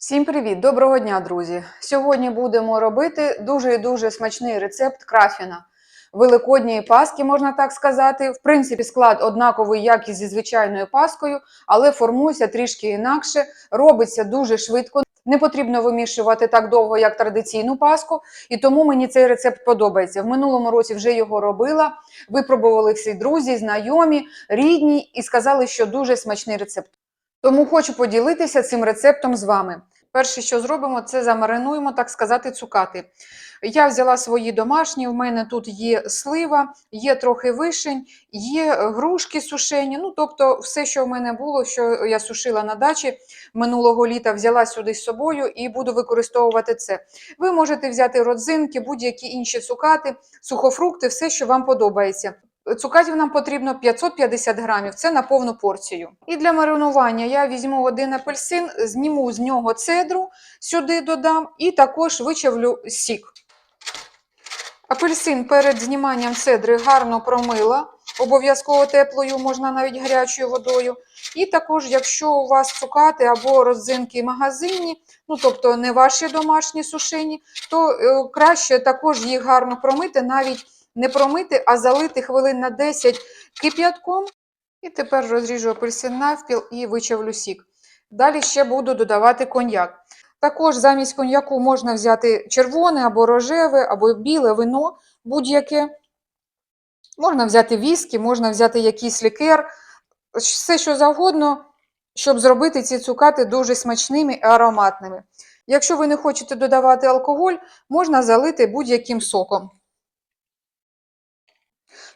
Всім привіт! Доброго дня, друзі! Сьогодні будемо робити дуже і дуже смачний рецепт крафіна. Великодньої паски, можна так сказати. В принципі, склад однаковий, як і зі звичайною паскою, але формується трішки інакше, робиться дуже швидко. Не потрібно вимішувати так довго, як традиційну паску, і тому мені цей рецепт подобається. В минулому році вже його робила. Випробували всі друзі, знайомі, рідні і сказали, що дуже смачний рецепт. Тому хочу поділитися цим рецептом з вами. Перше, що зробимо, це замаринуємо, так сказати, цукати. Я взяла свої домашні, в мене тут є слива, є трохи вишень, є грушки сушені. Ну, тобто, все, що в мене було, що я сушила на дачі минулого літа, взяла сюди з собою і буду використовувати це. Ви можете взяти родзинки, будь-які інші цукати, сухофрукти, все, що вам подобається. Цукатів нам потрібно 550 грамів, це на повну порцію. І для маринування я візьму один апельсин, зніму з нього цедру, сюди додам і також вичавлю сік. Апельсин перед зніманням цедри гарно промила, обов'язково теплою, можна навіть гарячою водою. І також, якщо у вас цукати або родзинки магазинні, ну тобто не ваші домашні сушені, то е, краще також їх гарно промити, навіть не промити, а залити хвилин на 10 кип'ятком. І тепер розріжу апельсин навпіл і вичавлю сік. Далі ще буду додавати коньяк. Також замість коньяку можна взяти червоне або рожеве, або біле вино будь-яке. Можна взяти віскі, можна взяти якийсь лікер, все що завгодно, щоб зробити ці цукати дуже смачними і ароматними. Якщо ви не хочете додавати алкоголь, можна залити будь-яким соком.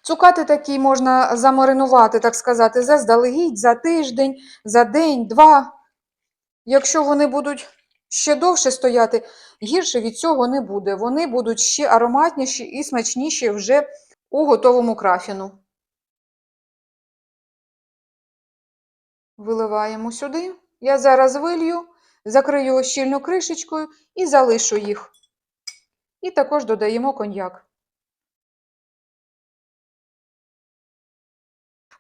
Цукати такі можна замаринувати, так сказати, заздалегідь, за тиждень, за день, два. Якщо вони будуть ще довше стояти, гірше від цього не буде. Вони будуть ще ароматніші і смачніші вже у готовому крафіну. Виливаємо сюди. Я зараз вилью, закрию щільно кришечкою і залишу їх. І також додаємо коньяк.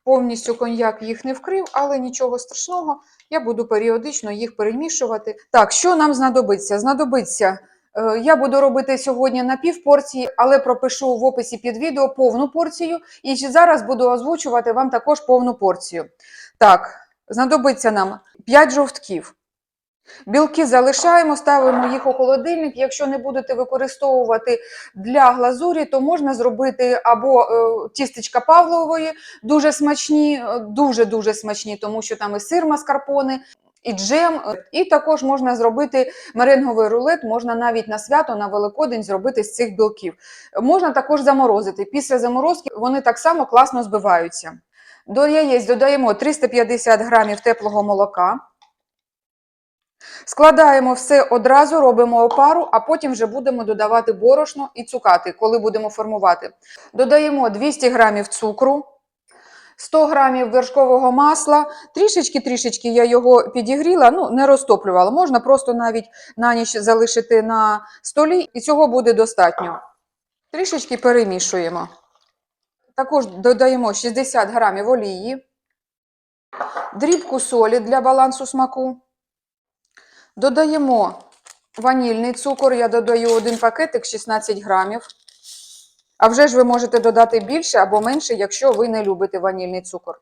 Повністю коньяк їх не вкрив, але нічого страшного, я буду періодично їх перемішувати. Так, що нам знадобиться? Знадобиться, е, я буду робити сьогодні на пів порції, але пропишу в описі під відео повну порцію. І зараз буду озвучувати вам також повну порцію. Так, знадобиться нам 5 жовтків. Білки залишаємо, ставимо їх у холодильник. Якщо не будете використовувати для глазурі, то можна зробити або е, тістечка Павлової, дуже смачні, дуже-дуже смачні, тому що там і сир маскарпоне, і джем. І також можна зробити меренговий рулет, можна навіть на свято, на Великодень зробити з цих білків. Можна також заморозити. Після заморозки вони так само класно збиваються. До яєць додаємо 350 грамів теплого молока. Складаємо все одразу, робимо опару, а потім вже будемо додавати борошно і цукати, коли будемо формувати. Додаємо 200 грамів цукру, 100 грамів вершкового масла. Трішечки-трішечки я його підігріла, ну не розтоплювала. Можна просто навіть на ніч залишити на столі, і цього буде достатньо. Трішечки перемішуємо. Також додаємо 60 грамів олії, дрібку солі для балансу смаку. Додаємо ванільний цукор, я додаю один пакетик 16 грамів. А вже ж ви можете додати більше або менше, якщо ви не любите ванільний цукор.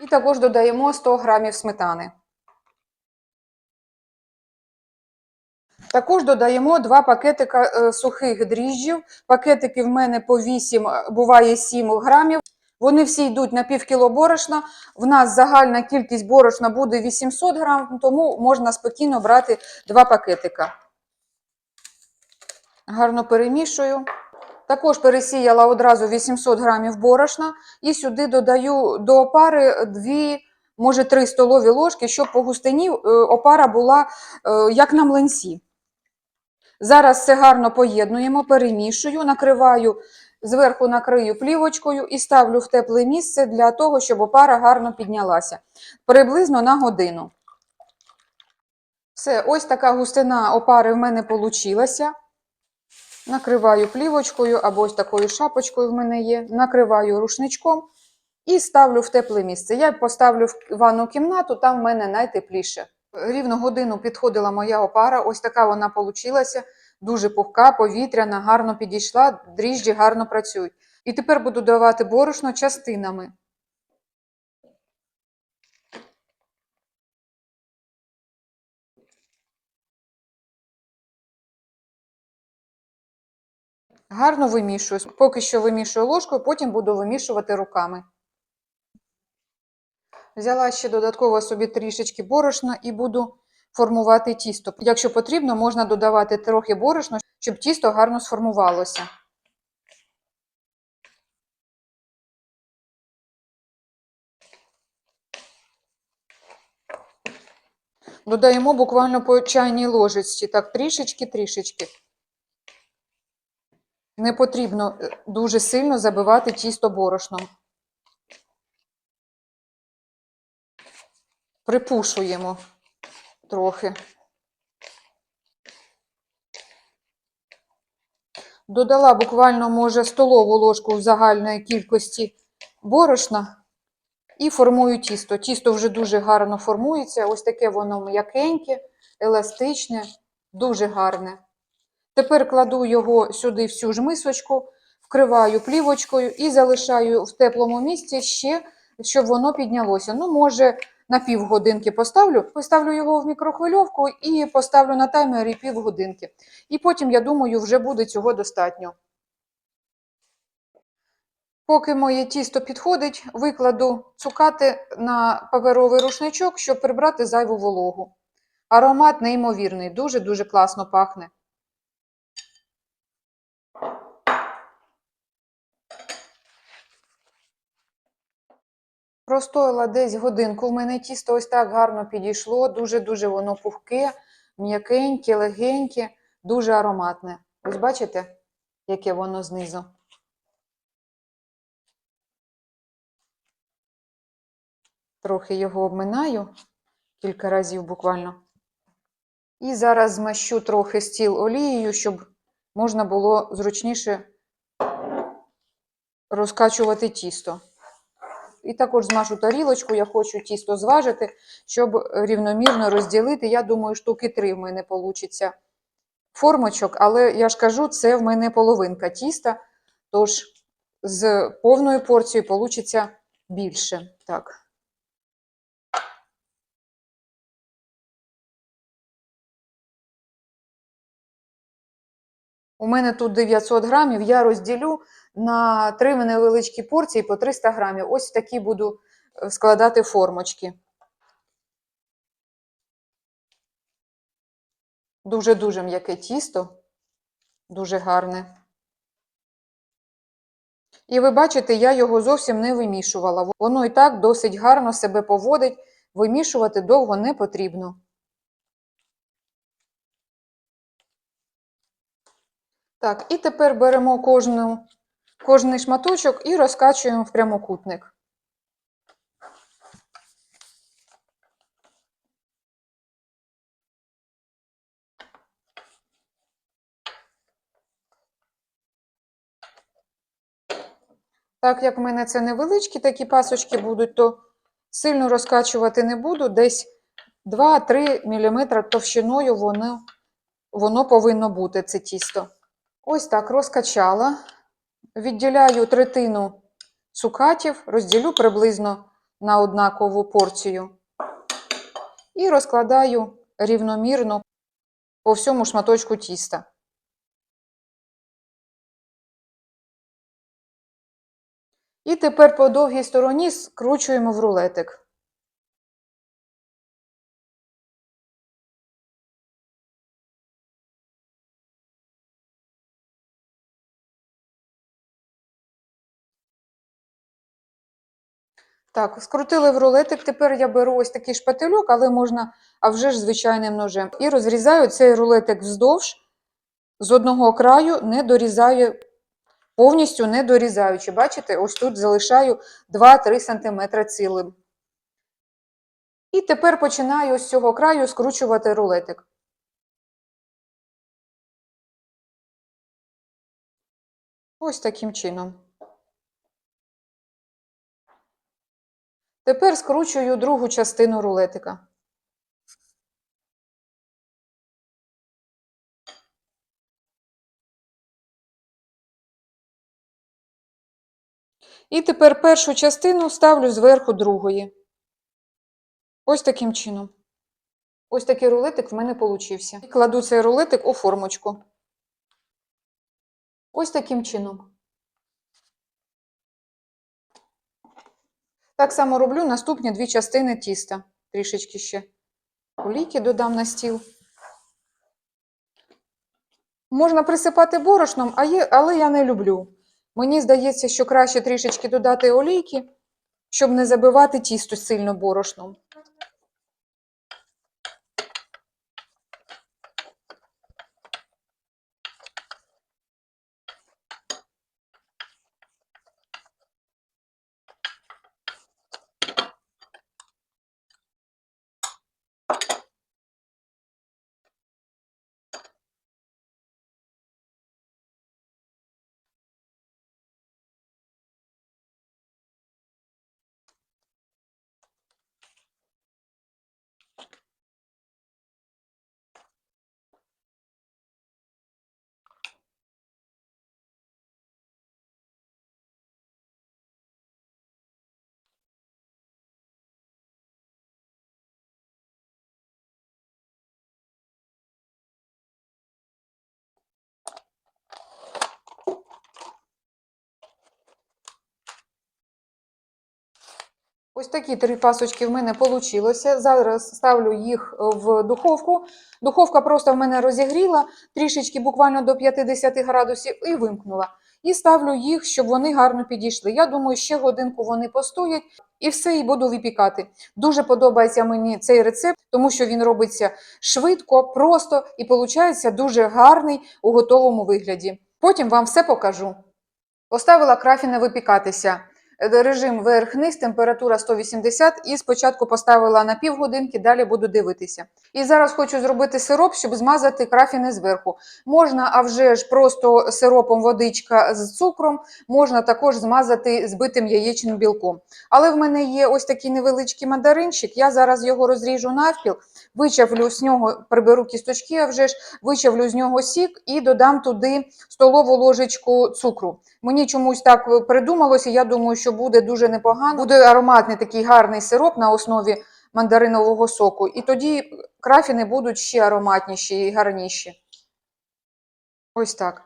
І також додаємо 100 грамів сметани. Також додаємо 2 пакетика е, сухих дріжджів. Пакетики в мене по 8, буває 7 грамів. Вони всі йдуть на пів кіло борошна. В нас загальна кількість борошна буде 800 грам, тому можна спокійно брати два пакетика. Гарно перемішую. Також пересіяла одразу 800 грамів борошна і сюди додаю до опари 2, може 3 столові ложки, щоб по густині е, опара була е, як на млинці. Зараз все гарно поєднуємо, перемішую, накриваю Зверху накрию плівочкою і ставлю в тепле місце для того, щоб опара гарно піднялася. Приблизно на годину. Все, ось така густина опари в мене вийшла. Накриваю плівочкою або ось такою шапочкою в мене є. Накриваю рушничком і ставлю в тепле місце. Я поставлю в ванну кімнату, там в мене найтепліше. Рівно годину підходила моя опара, ось така вона получилася. Дуже пухка, повітряна, гарно підійшла, дріжджі гарно працюють. І тепер буду давати борошно частинами. Гарно вимішую. Поки що вимішую ложкою, потім буду вимішувати руками. Взяла ще додатково собі трішечки борошна і буду формувати тісто. Якщо потрібно, можна додавати трохи борошна, щоб тісто гарно сформувалося. Додаємо буквально по чайній ложечці, так трішечки-трішечки. Не потрібно е, дуже сильно забивати тісто борошном. Припушуємо трохи. Додала буквально, може, столову ложку в загальної кількості борошна і формую тісто. Тісто вже дуже гарно формується. Ось таке воно м'якеньке, еластичне, дуже гарне. Тепер кладу його сюди в цю ж мисочку, вкриваю плівочкою і залишаю в теплому місці ще, щоб воно піднялося. Ну, може, на півгодинки поставлю. Поставлю його в мікрохвильовку і поставлю на таймері півгодинки. І потім, я думаю, вже буде цього достатньо. Поки моє тісто підходить, викладу цукати на паперовий рушничок, щоб прибрати зайву вологу. Аромат неймовірний, дуже-дуже класно пахне. Простояла десь годинку. В мене тісто ось так гарно підійшло. Дуже-дуже воно пухке, м'якеньке, легеньке, дуже ароматне. Ось бачите, яке воно знизу. Трохи його обминаю, кілька разів буквально. І зараз змащу трохи стіл олією, щоб можна було зручніше розкачувати тісто. І також змажу тарілочку, я хочу тісто зважити, щоб рівномірно розділити. Я думаю, штуки три в мене вийде формочок, але я ж кажу, це в мене половинка тіста, тож з повною порцією вийде більше. Так. У мене тут 900 грамів, я розділю на три невеличкі порції по 300 грамів. Ось такі буду е, складати формочки. Дуже-дуже м'яке тісто, дуже гарне. І ви бачите, я його зовсім не вимішувала. Воно і так досить гарно себе поводить, вимішувати довго не потрібно. Так, і тепер беремо кожну, кожний шматочок і розкачуємо в прямокутник. Так як в мене це невеличкі такі пасочки будуть, то сильно розкачувати не буду. Десь 2-3 мм товщиною воно, воно повинно бути, це тісто. Ось так розкачала. Відділяю третину цукатів, розділю приблизно на однакову порцію. І розкладаю рівномірно по всьому шматочку тіста. І тепер по довгій стороні скручуємо в рулетик. Так, скрутили в рулетик. Тепер я беру ось такий шпательок, але можна, а вже ж звичайним ножем. І розрізаю цей рулетик вздовж, з одного краю не дорізаю, повністю не дорізаючи. Бачите, ось тут залишаю 2-3 см цілим. І тепер починаю з цього краю скручувати рулетик. Ось таким чином. Тепер скручую другу частину рулетика. І тепер першу частину ставлю зверху другої. Ось таким чином. Ось такий рулетик в мене получився. І кладу цей рулетик у формочку. Ось таким чином. Так само роблю наступні дві частини тіста. Трішечки ще олійки додам на стіл. Можна присипати борошном, але я не люблю. Мені здається, що краще трішечки додати олійки, щоб не забивати тісто сильно борошном. Ось такі три пасочки в мене вийшло. Зараз ставлю їх в духовку. Духовка просто в мене розігріла трішечки, буквально до 50 градусів, і вимкнула. І ставлю їх, щоб вони гарно підійшли. Я думаю, ще годинку вони постоять і все, і буду випікати. Дуже подобається мені цей рецепт, тому що він робиться швидко, просто і виходить дуже гарний у готовому вигляді. Потім вам все покажу. Поставила крафіни випікатися. Е, Режим верх-низ, температура 180 і спочатку поставила на півгодинки, далі буду дивитися. І зараз хочу зробити сироп, щоб змазати крафіни зверху. Можна, а вже ж просто сиропом водичка з цукром, можна також змазати збитим яєчним білком. Але в мене є ось такий невеличкий мандаринчик, я зараз його розріжу навпіл, вичавлю з нього, приберу кісточки, а вже ж вичавлю з нього сік і додам туди столову ложечку цукру. Мені чомусь так придумалося, я думаю, що буде дуже непогано. Буде ароматний такий гарний сироп на основі мандаринового соку. І тоді крафіни будуть ще ароматніші і гарніші. Ось так.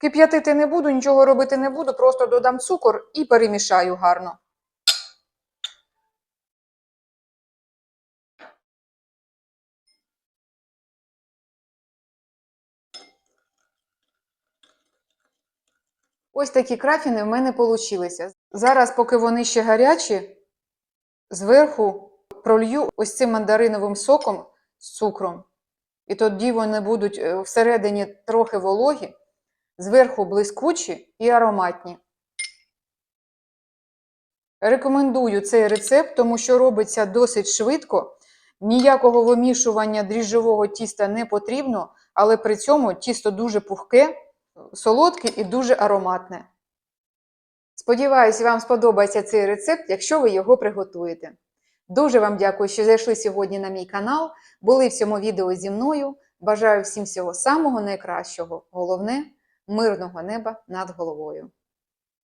Кип'ятити не буду, нічого робити не буду, просто додам цукор і перемішаю гарно. Ось такі крафіни в мене вийшли. Зараз, поки вони ще гарячі, зверху пролью ось цим мандариновим соком з цукром. І тоді вони будуть е, всередині трохи вологі, зверху блискучі і ароматні. Рекомендую цей рецепт, тому що робиться досить швидко. Ніякого вимішування дріжджового тіста не потрібно, але при цьому тісто дуже пухке солодке і дуже ароматне. Сподіваюся, вам сподобається цей рецепт, якщо ви його приготуєте. Дуже вам дякую, що зайшли сьогодні на мій канал, були в цьому відео зі мною. Бажаю всім всього самого найкращого, головне мирного неба над головою.